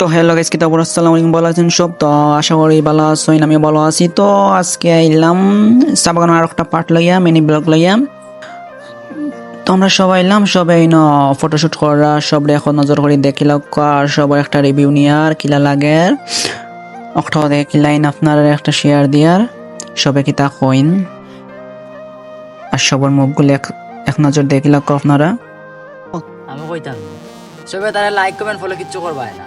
তো hello guys কি খবর? আসসালামু আলাইকুম, ভালো আছেন সব? তো আশা করি ভালো আছেন আমি ভালো আছি। তো আজকে এলাম চা বাগানের আর একটা পার্ট লইয়া মিনি ব্লগ লইয়া। তো আমরা সবাই এলাম সবাই ন ফটোশুট করা সব এখন নজর করে দেখিল আর সবাই একটা রিভিউ নিয়ার কিলা লাগে। একটা দেখি লাইন আপনার একটা শেয়ার দিয়ার, সবে কি তা কইন। আর সবার মুখগুলো এক এক নজর দেখিল আপনারা। আমি কইতাম, সবে তারা লাইক কমেন্ট ফলো কিচ্ছু করবা না।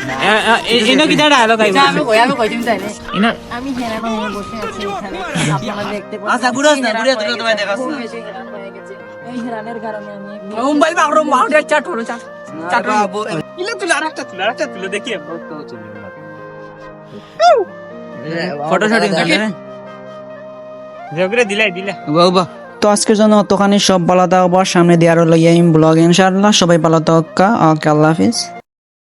ওই আমি না বই বেটা Ini kita dah lo kayak আমি কই আমি কই তুমি তাই না Ini আমি হেরা হয়ে বসে আছি এখানে। আপনারা দেখতে পাচ্ছেন আচ্ছা, বুড়ো না, বুড়ো তোকে তোমায় দেখাস না। এই হেরানের কারণে আমি মোবাইল মারো মারো চাট হলো চাট। Ini tuh lara tuh lara tuh দেখি ফটো শুটিং করে ঝগড়া দিলাই দিলা বাবা তো আজকের জন্য অতখানি সব ভালো থাকব সামনে দিয়ে আরও লইয়া ব্লগ ইনশাআল্লাহ। সবাই ভালো থাকা ওকে আল্লাহ হাফিজ।